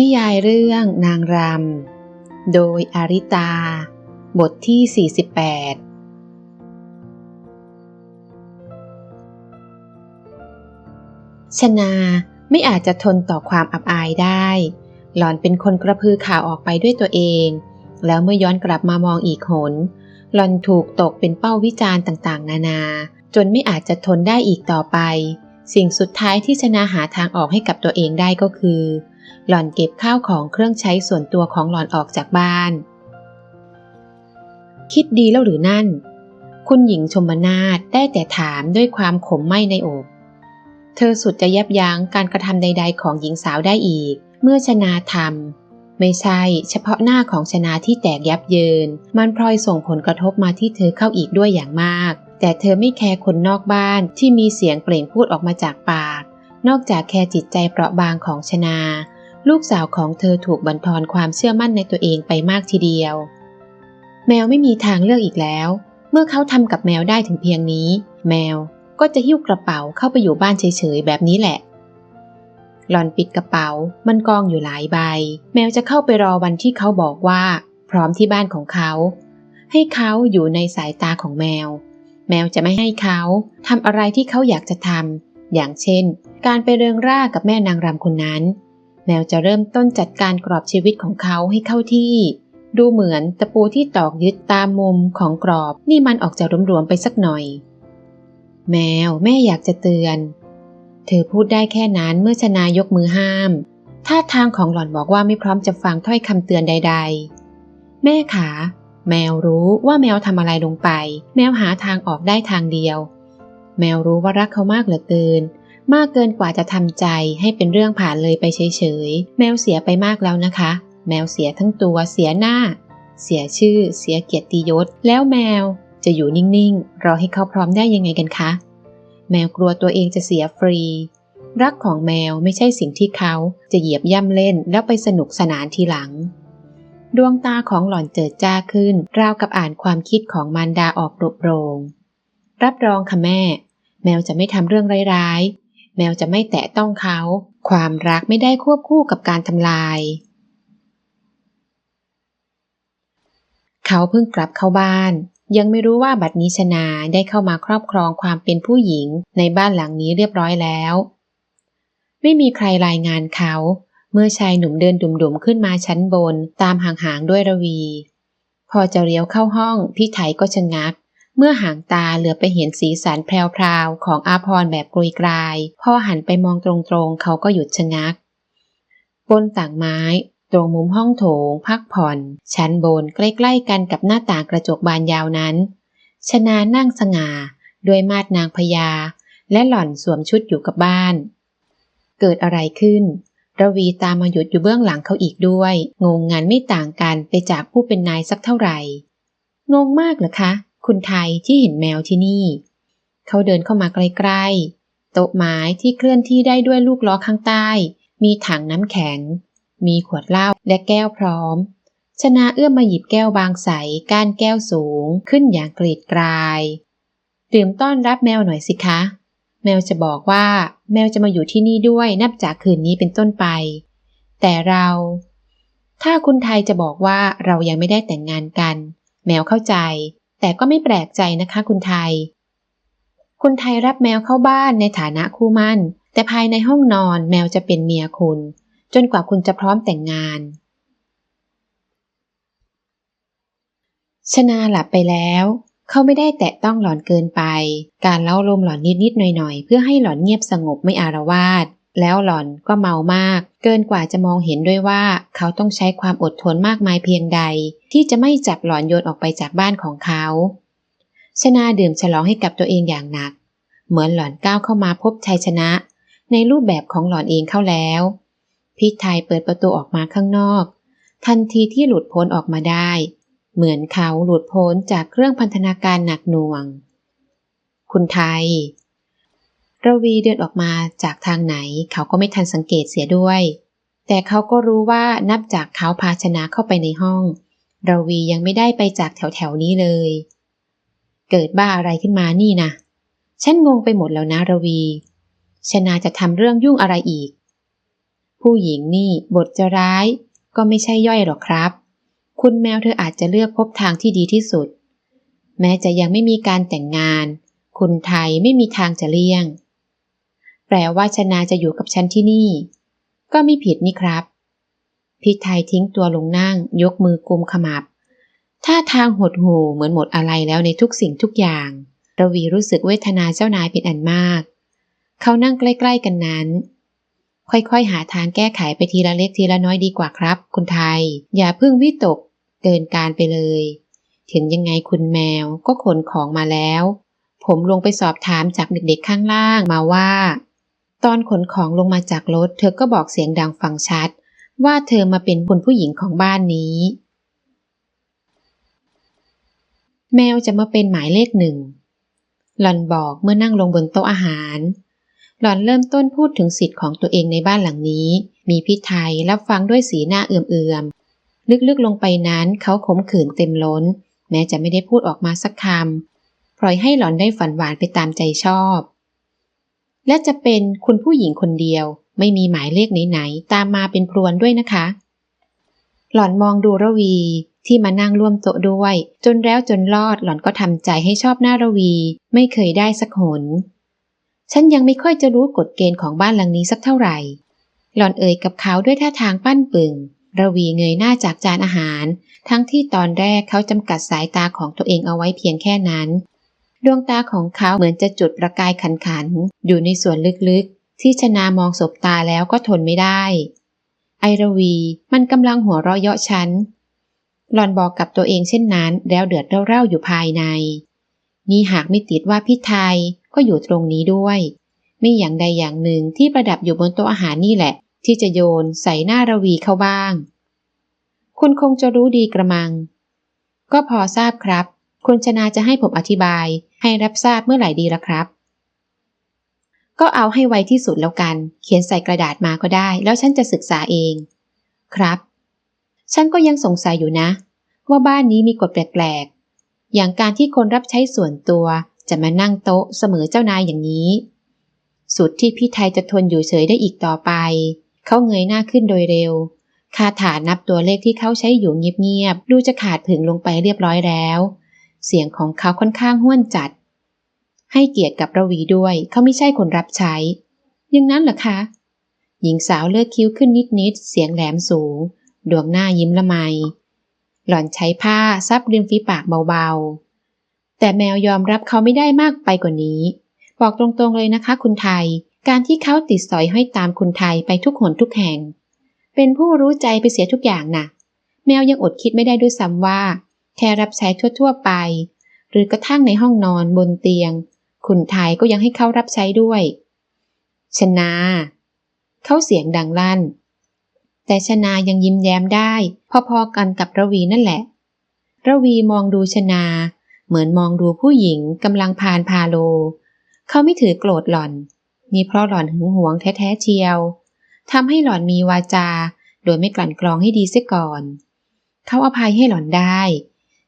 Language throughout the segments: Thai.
นิยายเรื่องนางรำ โดยอาริตา บทที่ 48 ชนาไม่อาจจะทนต่อความอับอายได้ หล่อนเป็นคนกระพือข่าวออกไปด้วยตัวเอง แล้วเมื่อย้อนกลับมามองอีกหน หล่อนถูกตกเป็นเป้าวิจารณ์ต่างๆ นานา จนไม่อาจจะทนได้อีกต่อไป สิ่งสุดท้ายที่ชนาหาทางออกให้กับตัวเองได้ก็คือ หล่อนเก็บข้าวของเครื่องใช้ส่วนตัวของหล่อนออกจากบ้าน คิดดีแล้วหรือนั่น คุณหญิงชมนาฏได้แต่ถามด้วยความขมไม่ในอก เธอสุดจะยับยั้งการกระทำใด ๆ ของหญิงสาวได้อีก เมื่อชนาทำไม่ใช่เฉพาะหน้าของชนาที่แตกยับเยิน มันพลอยส่งผลกระทบมาที่เธอเข้าอีกด้วยอย่างมาก แต่เธอไม่แคร์คนนอกบ้านที่มีเสียงเปล่งพูดออกมาจากปากนอกจากแคร์จิตใจเปราะบางของชนา ลูกสาวของเธอถูกบันทอนความเชื่อมั่นในตัวเองไปมากทีเดียว แมวไม่มีทางเลือกอีกแล้ว เมื่อเขาทำกับแมวได้ถึงเพียงนี้ แมวก็จะหิ้วกระเป๋าเข้าไปอยู่บ้านเฉยๆแบบนี้แหละ หล่อนปิดกระเป๋า มันกองอยู่หลายใบ แมวจะเข้าไปรอวันที่เขาบอกว่า พร้อมที่บ้านของเขา ให้เขาอยู่ในสายตาของแมว แมวจะไม่ให้เขาทำอะไรที่เขาอยากจะทำอย่างเช่น การไปเริงร่ากับแม่นางรำคนนั้น แมวจะเริ่มต้นจัดการกรอบชีวิตของเขาให้เข้าที่ ดูเหมือนตะปูที่ตอกยึดตามมุมของกรอบนี่มันออกจะรวมๆไปสักหน่อย แมวแม่อยากจะเตือน เธอพูดได้แค่นั้นเมื่อชนายกมือห้ามท่าทางของหล่อนบอกว่าไม่พร้อมจะฟังถ้อยคำเตือนใด ๆ แม่ขา แมวรู้ว่าแมวทำอะไรลงไป แมวหาทางออกได้ทางเดียว แมวรู้ว่ารักเขามากเหลือเกิน มากเกินกว่าจะทำใจให้เป็นเรื่องผ่านเลยไปเฉยๆ แมวเสียไปมากแล้วนะคะ แมวเสียทั้งตัวเสียหน้า เสียชื่อ เสียเกียรติยศ แล้วแมวจะอยู่นิ่งๆ รอให้เขาพร้อมได้ยังไงกันคะ แมวกลัวตัวเองจะเสียฟรี รักของแมวไม่ใช่สิ่งที่เขาจะเหยียบย่ำเล่นแล้วไปสนุกสนานทีหลัง ดวงตาของหล่อนเจิดจ้าขึ้น ราวกับอ่านความคิดของมารดาออกโปรโปรงรับรองค่ะแม่ แมวจะไม่ทำเรื่องร้าย แมวจะไม่แตะต้องเขา ความรักไม่ได้ควบคู่กับการทำลาย เขาเพิ่งกลับเข้าบ้าน ยังไม่รู้ว่าบัดนี้ชนาได้เข้ามาครอบครองความเป็นผู้หญิงในบ้านหลังนี้เรียบร้อยแล้ว ไม่มีใครรายงานเขา เมื่อชายหนุ่มเดินดุ่มๆขึ้นมาชั้นบนตามห่างๆด้วยระวี พอจะเลี้ยวเข้าห้องพี่ไถก็ชะงัก เมื่อหางตาเหลือไปเห็นสีสันแพรวๆของอาพรแบบกรุยกราย พอหันไปมองตรงๆ เขาก็หยุดชะงัก บนต่างไม้ ตรงมุมห้องโถง พักผ่อน ชั้นบนใกล้ๆกันกับหน้าต่างกระจกบานยาวนั้น ชนานั่งสง่า ด้วยมาดนางพญา และหล่อนสวมชุดอยู่กับบ้าน เกิดอะไรขึ้นระวีตามมาหยุดอยู่เบื้องหลังเขาอีกด้วย งงงานไม่ต่างกันไปจากผู้เป็นนายสักเท่าไหร่ งงมากเหรอคะ คุณไทยที่เห็นแมวที่นี่ เขาเดินเข้ามาใกล้ๆ โต๊ะไม้ที่เคลื่อนที่ได้ด้วยลูกล้อข้างใต้ มีถังน้ำแข็ง มีขวดเหล้าและแก้วพร้อม ชนะเอื้อมมาหยิบแก้วบางใส ก้านแก้วสูงขึ้นอย่างกรีดกราย ดื่มต้อนรับแมวหน่อยสิคะ แมวจะบอกว่าแมวจะมาอยู่ที่นี่ด้วยนับจากคืนนี้เป็นต้นไป แต่เรา ถ้าคุณไทยจะบอกว่าเรายังไม่ได้แต่งงานกัน แมวเข้าใจ แต่ก็ไม่แปลกใจนะคะคุณไทย คุณไทยรับแมวเข้าบ้านในฐานะคู่มั่น แต่ภายในห้องนอนแมวจะเป็นเมียคุณ จนกว่าคุณจะพร้อมแต่งงาน ชนาหลับไปแล้ว เขาไม่ได้แตะต้องหลอนเกินไป การเล่าลมหลอนนิดๆหน่อยๆ เพื่อให้หลอนเงียบสงบไม่อารวาส แล้วหล่อนก็เมามาก เกินกว่าจะมองเห็นด้วยว่า เขาต้องใช้ความอดทนมากมายเพียงใด ที่จะไม่จับหล่อนโยนออกไปจากบ้านของเขาชนาดื่มฉลองให้กับตัวเองอย่างหนัก เหมือนหล่อนก้าวเข้ามาพบชัยชนะ ในรูปแบบของหล่อนเองเข้าแล้วพี่ไทยเปิดประตูออกมาข้างนอก ทันทีที่หลุดพ้นออกมาได้ เหมือนเขาหลุดพ้นจากเครื่องพันธนาการหนักหน่วง คุณไทย ระวีเดินออกมาจากทางไหน เขาก็ไม่ทันสังเกตเสียด้วย แต่เขาก็รู้ว่านับจากเขาพาชนะเข้าไปในห้องระวียังไม่ได้ไปจากแถวแถวนี้เลย เกิดบ้าอะไรขึ้นมานี่นะฉันงงไปหมดแล้วนะระวี ชนาจะทำเรื่องยุ่งอะไรอีก ผู้หญิงนี่บทจะร้ายก็ไม่ใช่ย่อยหรอกครับ คุณแมวเธออาจจะเลือกพบทางที่ดีที่สุด แม้จะยังไม่มีการแต่งงาน คุณไทยไม่มีทางจะเลี่ยง แปลว่าชนาจะอยู่กับฉันที่นี่ ก็ไม่ผิดนี่ครับพิไทยทิ้งตัวลงนั่ง ยกมือกุมขมับท่าทางหดหู่เหมือนหมดอะไรแล้วในทุกสิ่งทุกอย่างระวีรู้สึกเวทนาเจ้านายเป็นอันมาก เขานั่งใกล้ ๆ กันนั้น ค่อยๆ หาทางแก้ไขไปทีละเล็กทีละน้อยดีกว่าครับ คุณไทย อย่าพึ่งวิตก เกินการไปเลย ถึงยังไงคุณแมวก็ขนของมาแล้ว ผมลงไปสอบถามจากเด็กๆข้างล่างมาว่า ตอนขนของลงมาจากรถ เธอก็บอกเสียงดังฟังชัด ว่าเธอมาเป็นคุณผู้หญิงของบ้านนี้ แมวจะมาเป็นหมายเลขหนึ่งหล่อนบอกเมื่อนั่งลงบนโต๊ะอาหาร หล่อนเริ่มต้นพูดถึงสิทธิ์ของตัวเองในบ้านหลังนี้ มีพิไทยรับฟังด้วยสีหน้าเอื่อมๆ ลึกๆลงไปนั้นเขาขมขื่นเต็มล้น แม้จะไม่ได้พูดออกมาสักคำปล่อยให้หล่อนได้ฝันหวานไปตามใจชอบ และจะเป็นคุณผู้หญิงคนเดียว ไม่มีหมายเลขไหนๆตามมาเป็นพรวนด้วยนะคะ หล่อนมองดูระวีที่มานั่งร่วมโต๊ะด้วย จนแล้วจนรอดหล่อนก็ทำใจให้ชอบหน้าระวี ไม่เคยได้สักหน ฉันยังไม่ค่อยจะรู้กฎเกณฑ์ของบ้านหลังนี้สักเท่าไหร่ หล่อนเอ่ยกับเขาด้วยท่าทางปั้นปึงระวีเงยหน้าจากจานอาหาร ทั้งที่ตอนแรกเขาจำกัดสายตาของตัวเองเอาไว้เพียงแค่นั้น ดวงตาของเขาเหมือนจะจุดประกายขันขัน อยู่ในส่วนลึกๆ ที่ชนามองสบตาแล้วก็ทนไม่ได้ ไอระวีมันกำลังหัวเราะเยาะฉัน หลอนบอกกับตัวเองเช่นนั้น แล้วเดือดเร่าๆอยู่ภายใน นี่หากไม่ติดว่าพี่ไทยก็อยู่ตรงนี้ด้วย ไม่อย่างใดอย่างหนึ่งที่ประดับอยู่บนโต๊ะอาหารนี่แหละ ที่จะโยนใส่หน้าระวีเข้าบ้าง คุณคงจะรู้ดีกระมัง ก็พอทราบครับ คุณชนาจะให้ผมอธิบาย ให้รับทราบเมื่อไหร่ดีละครับ ก็เอาให้ไวที่สุดแล้วกัน เขียนใส่กระดาษมาก็ได้ แล้วฉันจะศึกษาเอง ครับ ฉันก็ยังสงสัยอยู่นะ ว่าบ้านนี้มีกฎแปลกๆ อย่างการที่คนรับใช้ส่วนตัวจะมานั่งโต๊ะเสมอเจ้านายอย่างนี้ สุดที่พี่ไทยจะทนอยู่เฉยได้อีกต่อไป เขาเงยหน้าขึ้นโดยเร็วคาถานับตัวเลขที่เขาใช้อยู่เงียบๆ ดูจะขาดผึ่งลงไปเรียบร้อยแล้ว เสียงของเขาค่อนข้างห้วนจัด ให้เกียรติกับระวีด้วยเขาไม่ใช่คนรับใช้ ยังนั้นเหรอคะ หญิงสาวเลือกคิ้วขึ้นนิดๆ เสียงแหลมสูง ดวงหน้ายิ้มละไม หล่อนใช้ผ้าซับริมฝีปากเบาๆ แต่แมวยอมรับเขาไม่ได้มากไปกว่านี้ บอกตรงๆเลยนะคะ คุณไทย การที่เขาติดสอยห้อยตามคุณไทยไปทุกหนทุกแห่ง เป็นผู้รู้ใจไปเสียทุกอย่างนะ่ะ แมวยังอดคิดไม่ได้ด้วยซ้ำว่า แค่รับใช้ทั่วๆไป หรือกระทั่งในห้องนอนบนเตียงคุณไทยก็ยังให้เขารับใช้ด้วย ชนาเขาเสียงดังลั่น แต่ชนายังยิ้มแย้มได้ พอๆกันกับระวีนั่นแหละ ระวีมองดูชนา เหมือนมองดูผู้หญิงกำลังพานพาโล เขาไม่ถือโกรธหล่อน นี่เพราะหล่อนหึงหวงแท้ๆเชียวทำให้หล่อนมีวาจา โดยไม่กลั่นกรองให้ดีเสียก่อน เขาอภัยให้หล่อนได้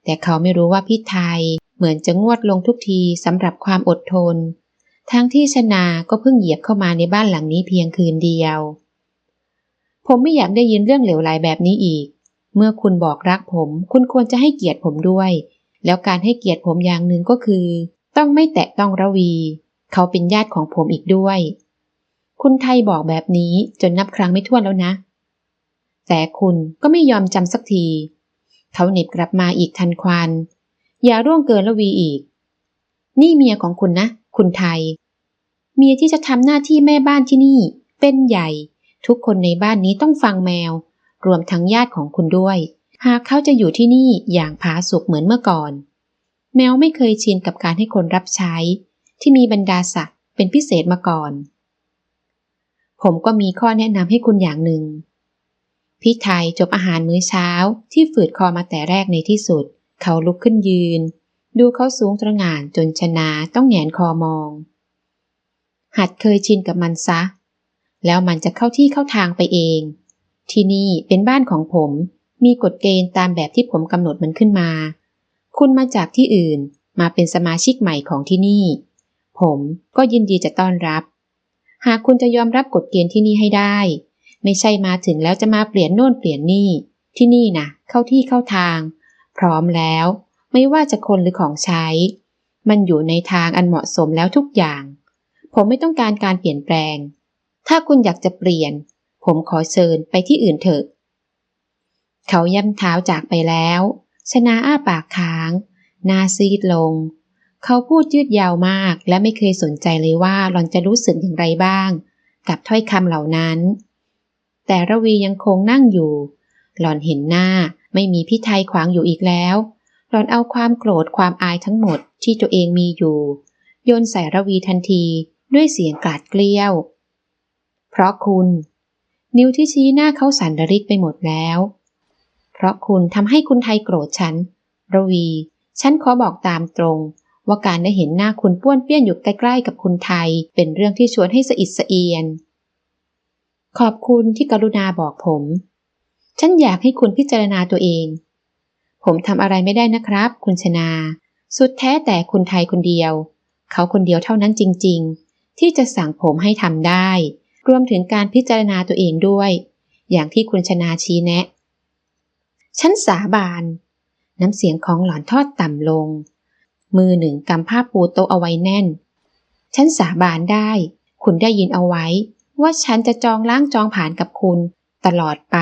แต่เขาไม่รู้ว่าพี่ไทยเหมือนจะงวดลงทุกทีสำหรับความอดทน ทั้งที่ชนาก็เพิ่งเหยียบเข้ามาในบ้านหลังนี้เพียงคืนเดียว ผมไม่อยากได้ยินเรื่องเหลวไหลแบบนี้อีก เมื่อคุณบอกรักผม คุณควรจะให้เกียรติผมด้วย แล้วการให้เกียรติผมอย่างหนึ่งก็คือ ต้องไม่แตะต้องระวี เขาเป็นญาติของผมอีกด้วย คุณไทยบอกแบบนี้จนนับครั้งไม่ถ้วนแล้วนะ แต่คุณก็ไม่ยอมจำสักที เขาเหน็บกลับมาอีกทันควัน อย่าร่วงเกินระวีอีก นี่เมียของคุณนะ คุณไทย เมียที่จะทำหน้าที่แม่บ้านที่นี่ เป็นใหญ่ ทุกคนในบ้านนี้ต้องฟังแมว รวมทั้งญาติของคุณด้วย หากเขาจะอยู่ที่นี่อย่างผาสุกเหมือนเมื่อก่อน แมวไม่เคยชินกับการให้คนรับใช้ ที่มีบรรดาศักดิ์เป็นพิเศษมาก่อน ผมก็มีข้อแนะนำให้คุณอย่างหนึ่ง พี่ไทยจบอาหารมื้อเช้า ที่ฝืดคอมาแต่แรกในที่สุด เขาลุกขึ้นยืน ดูเขาสูงตระหง่านจนชนาต้องแงนคอมอง หัดเคยชินกับมันซะ แล้วมันจะเข้าที่เข้าทางไปเอง ที่นี่เป็นบ้านของผม มีกฎเกณฑ์ตามแบบที่ผมกำหนดมันขึ้นมา คุณมาจากที่อื่นมาเป็นสมาชิกใหม่ของที่นี่ ผมก็ยินดีจะต้อนรับ หากคุณจะยอมรับกฎเกณฑ์ที่นี่ให้ได้ ไม่ใช่มาถึงแล้วจะมาเปลี่ยนโน่นเปลี่ยนนี่ ที่นี่นะเข้าที่เข้าทาง พร้อมแล้ว ไม่ว่าจะคนหรือของใช้ มันอยู่ในทางอันเหมาะสมแล้วทุกอย่าง ผมไม่ต้องการการเปลี่ยนแปลง ถ้าคุณอยากจะเปลี่ยน ผมขอเชิญไปที่อื่นเถอะ เขาย่ำเท้าจากไปแล้ว ชนะอ้าปากค้างหน้าซีดลง เขาพูดยืดยาวมากและไม่เคยสนใจเลยว่าหลอนจะรู้สึกอย่างไรบ้าง กับถ้อยคำเหล่านั้น แต่ระวียังคงนั่งอยู่ หลอนเห็นหน้าไม่มีพี่ไทยขวางอยู่อีกแล้ว หลอนเอาความโกรธความอายทั้งหมดที่ตัวเองมีอยู่ โยนใส่ระวีทันทีด้วยเสียงกราดเกลี้ยว เพราะคุณ นิ้วที่ชี้หน้าเขาสั่นระริกไปหมดแล้ว เพราะคุณทำให้คุณไทยโกรธฉัน ระวี ฉันขอบอกตามตรง ว่าการได้เห็นหน้าคุณป้วนเปี้ยนอยู่ใกล้ๆกับคุณไทย เป็นเรื่องที่ชวนให้สะอิดสะเอียน ขอบคุณที่กรุณาบอกผม ฉันอยากให้คุณพิจารณาตัวเอง ผมทำอะไรไม่ได้นะครับ คุณชนา สุดแท้แต่คุณไทยคนเดียว เขาคนเดียวเท่านั้นจริง ๆ ที่จะสั่งผมให้ทำได้ รวมถึงการพิจารณาตัวเองด้วย อย่างที่คุณชนาชี้แนะ ฉันสาบาน น้ำเสียงของหลอนทอดต่ำลง มือหนึ่งกำผ้าปูโต๊ะเอาไว้แน่น ฉันสาบานได้ คุณได้ยินเอาไว้ ว่าฉันจะจองล้างจองผ่านกับคุณ ตลอดไป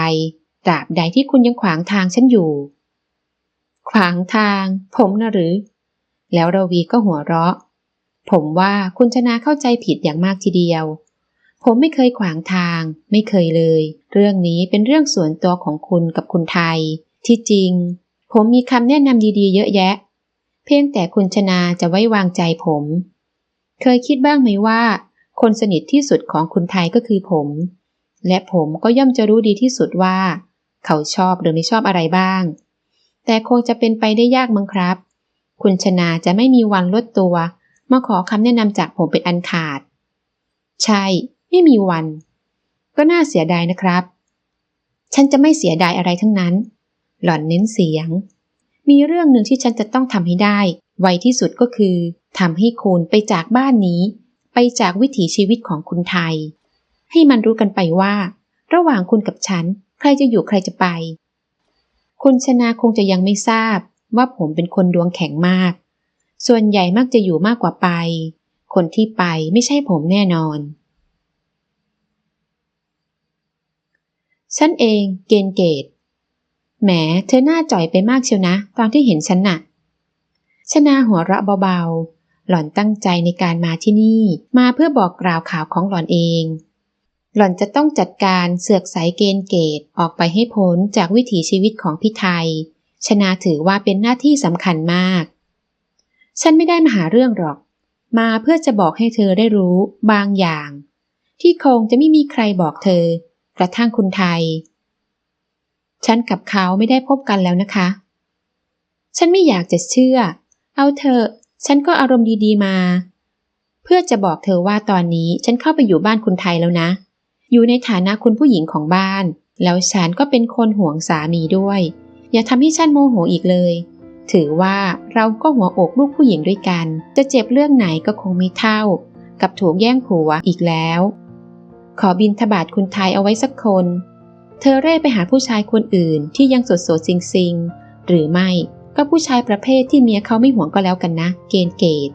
ตราบใดที่คุณยังขวางทางฉันอยู่ ขวางทาง ผมนะหรือ แล้วราวีก็หัวเราะ ผมว่าคุณชนะเข้าใจผิดอย่างมากทีเดียว ผมไม่เคยขวางทาง ไม่เคยเลย เรื่องนี้เป็นเรื่องส่วนตัวของคุณกับคุณไทย ที่จริง ผมมีคำแนะนำดีๆ เยอะแยะ เพียงแต่คุณชนาจะไว้วางใจผม เคยคิดบ้างไหมว่า คนสนิทที่สุดของคุณไทยก็คือผม และผมก็ย่อมจะรู้ดีที่สุดว่า เขาชอบหรือไม่ชอบอะไรบ้าง แต่คงจะเป็นไปได้ยากมั้งครับ คุณชนาจะไม่มีวันลดตัว มาขอคำแนะนำจากผมเป็นอันขาด ใช่ ไม่มีวัน ก็น่าเสียดายนะครับ ฉันจะไม่เสียดายอะไรทั้งนั้น หล่อนเน้นเสียง มีเรื่องหนึ่งที่ฉันจะต้องทำให้ได้ ไวที่สุดก็คือทำให้คุณไปจากบ้านนี้ ไปจากวิถีชีวิตของคุณไทย ให้มันรู้กันไปว่า ระหว่างคุณกับฉัน ใครจะอยู่ใครจะไป คุณชนาคงจะยังไม่ทราบว่าผมเป็นคนดวงแข็งมาก ส่วนใหญ่มักจะอยู่มากกว่าไป คนที่ไปไม่ใช่ผมแน่นอน ฉันเองเกณฑ์เกตแหม เธอหน้าจ่อยไปมากเชียวนะ ตอนที่เห็นฉันน่ะชนาหัวเราะเบาๆ หล่อนตั้งใจในการมาที่นี่ มาเพื่อบอกกล่าวข่าวของหล่อนเอง หล่อนจะต้องจัดการเสือกสายเกณฑ์เกตออกไปให้พ้นจากวิถีชีวิตของพี่ไทย ชนาถือว่าเป็นหน้าที่สำคัญมาก ฉันไม่ได้มาหาเรื่องหรอก มาเพื่อจะบอกให้เธอได้รู้บางอย่าง ที่คงจะไม่มีใครบอกเธอ กระทั่งคุณไทย ฉันกับเขาไม่ได้พบกันแล้วนะคะ ฉันไม่อยากจะเชื่อเอาเธอ ฉันก็อารมณ์ดีๆมา เพื่อจะบอกเธอว่าตอนนี้ฉันเข้าไปอยู่บ้านคุณไทยแล้วนะ อยู่ในฐานะคุณผู้หญิงของบ้าน แล้วฉันก็เป็นคนห่วงสามีด้วย อย่าทำให้ฉันโมโหอีกเลย ถือว่าเราก็หัวอกลูกผู้หญิงด้วยกัน จะเจ็บเรื่องไหนก็คงไม่เท่า กับถูกแย่งผัวอีกแล้ว ขอบินทบาทคุณไทยเอาไว้สักคน เธอเร่ไปหาผู้ชายคนอื่นที่ยังสดสดซิงซิงหรือไม่ ก็ผู้ชายประเภทที่เมียเขาไม่หวงก็แล้วกันนะ เกณฑ์เกต